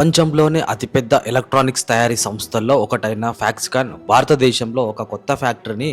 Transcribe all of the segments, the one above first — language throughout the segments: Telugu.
ప్రపంచంలోనే అతిపెద్ద ఎలక్ట్రానిక్స్ తయారీ సంస్థల్లో ఒకటైన ఫ్యాక్స్కాన్ భారతదేశంలో ఒక కొత్త ఫ్యాక్టరీని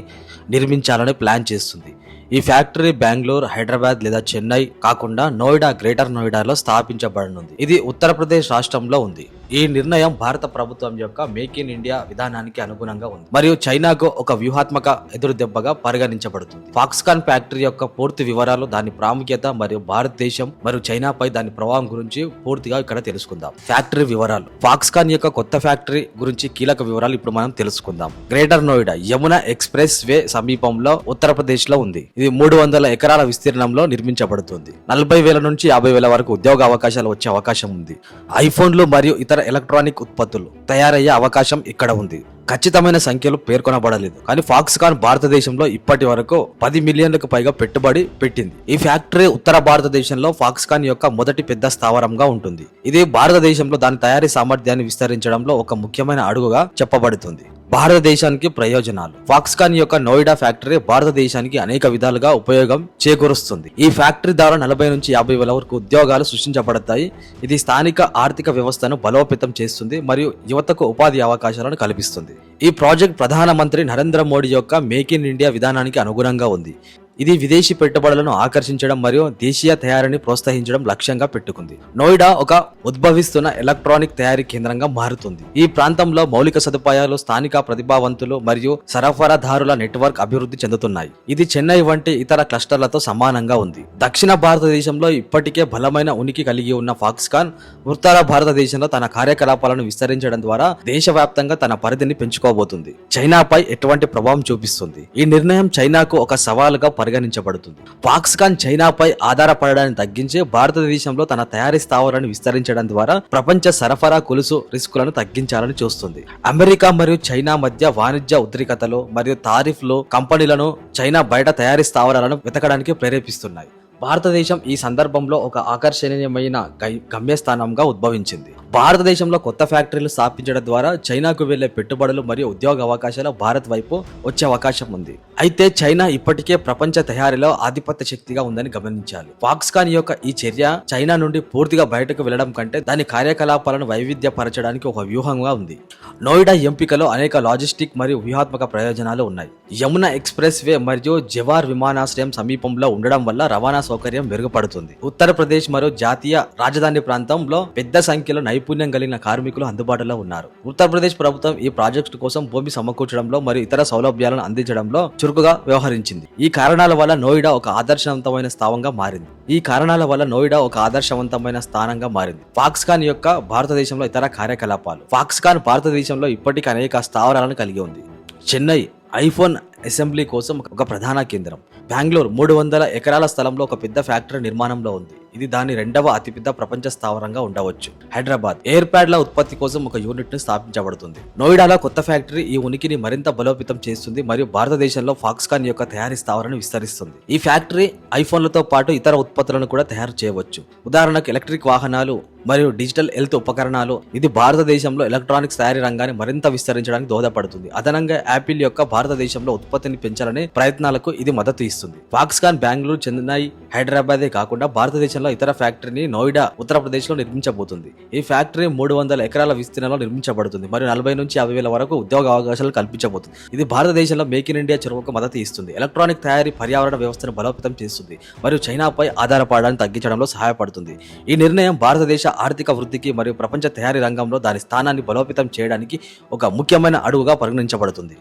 నిర్మించాలని ప్లాన్ చేస్తుంది. ఈ ఫ్యాక్టరీ బెంగళూరు హైదరాబాద్ లేదా చెన్నై కాకుండా నోయిడా గ్రేటర్ నోయిడాలో స్థాపించబడనుంది. ఇది ఉత్తరప్రదేశ్ రాష్ట్రంలో ఉంది. ఈ నిర్ణయం భారత ప్రభుత్వం యొక్క మేక్ ఇన్ ఇండియా విధానానికి అనుగుణంగా ఉంది. మరియు చైనాకు ఒక వ్యూహాత్మక ఎదురుదెబ్బగా పరిగణించబడుతుంది. ఫాక్స్కాన్ ఫ్యాక్టరీ యొక్క పూర్తి వివరాలు దాని ప్రాముఖ్యత మరియు భారతదేశం మరియు చైనాపై దాని ప్రభావం గురించి పూర్తిగా ఇక్కడ తెలుసుకుందాం. ఫ్యాక్టరీ వివరాలు. ఫాక్స్కాన్ యొక్క కొత్త ఫ్యాక్టరీ గురించి కీలక వివరాలు ఇప్పుడు మనం తెలుసుకుందాం. Greater Noida Yamuna expressway సమీపంలో ఉత్తరప్రదేశ్లో ఉంది. ఇది మూడు వందల ఎకరాల విస్తీర్ణంలో నిర్మించబడుతుంది. నలభై వేల నుంచి యాభై వేల వరకు ఉద్యోగ అవకాశాలు వచ్చే అవకాశం ఉంది. ఐఫోన్లు మరియు ఇతర ఎలక్ట్రానిక్ ఉత్పత్తులు తయారయ్యే అవకాశం ఇక్కడ ఉంది. ఖచ్చితమైన సంఖ్యలు పేర్కొనబడలేదు. కానీ ఫాక్స్కాన్ భారతదేశంలో ఇప్పటి వరకు పది మిలియన్లకు పైగా పెట్టుబడి పెట్టింది. ఈ ఫ్యాక్టరీ ఉత్తర భారతదేశంలో ఫాక్స్కాన్ యొక్క మొదటి పెద్ద స్థావరంగా ఉంటుంది. ఇది భారతదేశంలో దాని తయారీ సామర్థ్యాన్ని విస్తరించడంలో ఒక ముఖ్యమైన అడుగుగా చెప్పబడుతుంది. భారతదేశానికి ప్రయోజనాలు. ఫాక్స్కాన్ యొక్క నోయిడా ఫ్యాక్టరీ భారతదేశానికి అనేక విధాలుగా ఉపయోగం చేకూరుస్తుంది. ఈ ఫ్యాక్టరీ ద్వారా నలభై నుంచి యాభై వేల వరకు ఉద్యోగాలు సృష్టించబడతాయి. ఇది స్థానిక ఆర్థిక వ్యవస్థను బలోపేతం చేస్తుంది మరియు యువతకు ఉపాధి అవకాశాలను కల్పిస్తుంది. ఈ ప్రాజెక్ట్ ప్రధానమంత్రి నరేంద్ర మోడీ యొక్క మేక్ ఇన్ ఇండియా విధానానికి అనుగుణంగా ఉంది. ఇది విదేశీ పెట్టుబడులను ఆకర్షించడం మరియు దేశీయ తయారీని ప్రోత్సహించడం లక్ష్యంగా పెట్టుకుంది. నోయిడా ఒక ఉద్భవిస్తున్న ఎలక్ట్రానిక్ తయారీ కేంద్రంగా మారుతుంది. ఈ ప్రాంతంలో మౌలిక సదుపాయాలు స్థానిక ప్రతిభావంతులు మరియు సరఫరాదారుల నెట్వర్క్ అభివృద్ధి చెందుతున్నాయి. ఇది చెన్నై వంటి ఇతర క్లస్టర్లతో సమానంగా ఉంది. దక్షిణ భారతదేశంలో ఇప్పటికే బలమైన ఉనికి కలిగి ఉన్న ఫాక్స్కాన్ ఉత్తర భారతదేశంలో తన కార్యకలాపాలను విస్తరించడం ద్వారా దేశవ్యాప్తంగా తన పరిధిని పెంచుకోబోతుంది. చైనాపై ఎటువంటి ప్రభావం చూపిస్తుంది? ఈ నిర్ణయం చైనాకు ఒక సవాలుగా పరిగణించబడుతుంది. పాక్స్కాన్ చైనాపై ఆధారపడడాన్ని తగ్గించి భారతదేశంలో తన తయారీ స్థావరాన్ని విస్తరించడం ద్వారా ప్రపంచ సరఫరా కొలుసు రిస్కులను తగ్గించాలని చూస్తుంది. అమెరికా మరియు చైనా మధ్య వాణిజ్య ఉద్రిక్తతలు మరియు తారిఫ్లు కంపెనీలను చైనా బయట తయారీ స్థావరాలను వెతకడానికి ప్రేరేపిస్తున్నాయి. భారతదేశం ఈ సందర్భంలో ఒక ఆకర్షణీయమైన గమ్యస్థానంగా ఉద్భవించింది. భారతదేశంలో కొత్త ఫ్యాక్టరీలు స్థాపించడం ద్వారా చైనాకు వెళ్ళే పెట్టుబడులు మరియు ఉద్యోగ అవకాశాలు భారత్ వైపు వచ్చే అవకాశం ఉంది. అయితే చైనా ఇప్పటికే ప్రపంచ తయారీలో ఆధిపత్య శక్తిగా ఉందని గమనించాలి. ఫాక్స్కాన్ యొక్క ఈ చర్య చైనా నుండి పూర్తిగా బయటకు వెళ్ళడం కంటే దాని కార్యకలాపాలను వైవిధ్యపరచడానికి ఒక వ్యూహంగా ఉంది. నోయిడా ఎంపికలో అనేక లాజిస్టిక్ మరియు వ్యూహాత్మక ప్రయోజనాలు ఉన్నాయి. యమున ఎక్స్ప్రెస్ వే మరియు జవార్ విమానాశ్రయం సమీపంలో ఉండడం వల్ల రవాణా సౌకర్యం మెరుగుపడుతుంది. ఉత్తరప్రదేశ్ మరియు జాతీయ రాజధాని ప్రాంతంలో పెద్ద సంఖ్యలో నైపుణ్యం కలిగిన కార్మికులు అందుబాటులో ఉన్నారు. ఉత్తరప్రదేశ్ ప్రభుత్వం ఈ ప్రాజెక్టు కోసం భూమి సమకూర్చడంలో మరియు ఇతర సౌలభ్యాలను అందించడంలో చురుకుగా వ్యవహరించింది. ఈ కారణాల వల్ల నోయిడా ఒక ఆదర్శవంతమైన స్థావంగా మారింది. ఈ కారణాల వల్ల నోయిడా ఒక ఆదర్శవంతమైన స్థానంగా మారింది. ఫాక్స్కాన్ యొక్క భారతదేశంలో ఇతర కార్యకలాపాలు. ఫాక్స్కాన్ భారతదేశంలో ఇప్పటికీ అనేక స్థావరాలను కలిగి ఉంది. చెన్నై ఐఫోన్ అసెంబ్లీ కోసం ఒక ప్రధాన కేంద్రం. బెంగళూరు మూడు వందల ఎకరాల స్థలంలో ఒక పెద్ద ఫ్యాక్టరీ నిర్మాణంలో ఉంది. ఇది దాని రెండవ అతిపెద్ద ప్రపంచ స్థావరంగా ఉండవచ్చు. హైదరాబాద్ ఎయిర్ ప్యాడ్ల ఉత్పత్తి కోసం ఒక యూనిట్ను స్థాపించబడుతుంది. నోయిడాలో కొత్త ఫ్యాక్టరీ ఈ ఉనికిని మరింత బలోపేతం చేస్తుంది మరియు భారతదేశంలో ఫాక్స్కాన్ యొక్క తయారీ స్థావరాన్ని విస్తరిస్తుంది. ఈ ఫ్యాక్టరీ ఐఫోన్లతో పాటు ఇతర ఉత్పత్తులను కూడా తయారు చేయవచ్చు. ఉదాహరణకు ఎలక్ట్రిక్ వాహనాలు మరియు డిజిటల్ హెల్త్ ఉపకరణాలు. ఇది భారతదేశంలో ఎలక్ట్రానిక్స్ తయారీ రంగాన్ని మరింత విస్తరించడానికి దోహదపడుతుంది. అదనంగా యాపిల్ యొక్క భారతదేశంలో ఉత్పత్తిని పెంచాలనే ప్రయత్నాలకు ఇది మద్దతు ఇస్తుంది. ఫాక్స్కాన్ బెంగళూరు చెన్నై హైదరాబాదే కాకుండా భారతదేశంలో ఇతర ఫ్యాక్టరీని నోయిడా ఉత్తరప్రదేశ్లో నిర్మించబోతుంది. ఈ ఫ్యాక్టరీ మూడు వందల ఎకరాల విస్తీర్ణంలో నిర్మించబడుతుంది మరియు నలభై నుంచి యాభై వేల వరకు ఉద్యోగ అవకాశాలు కల్పించబోతుంది. ఇది భారతదేశంలో మేక్ ఇన్ ఇండియా చొరవకు మద్దతు ఇస్తుంది. ఎలక్ట్రానిక్ తయారీ పర్యావరణ వ్యవస్థను బలోపేతం చేస్తుంది మరియు చైనాపై ఆధారపడడాన్ని తగ్గించడంలో సహాయపడుతుంది. ఈ నిర్ణయం భారతదేశ ఆర్థిక వృద్ధికి మరియు ప్రపంచ తయారీ రంగంలో దాని స్థానాన్ని బలోపేతం చేయడానికి ఒక ముఖ్యమైన అడుగుగా పరిగణించబడుతుంది.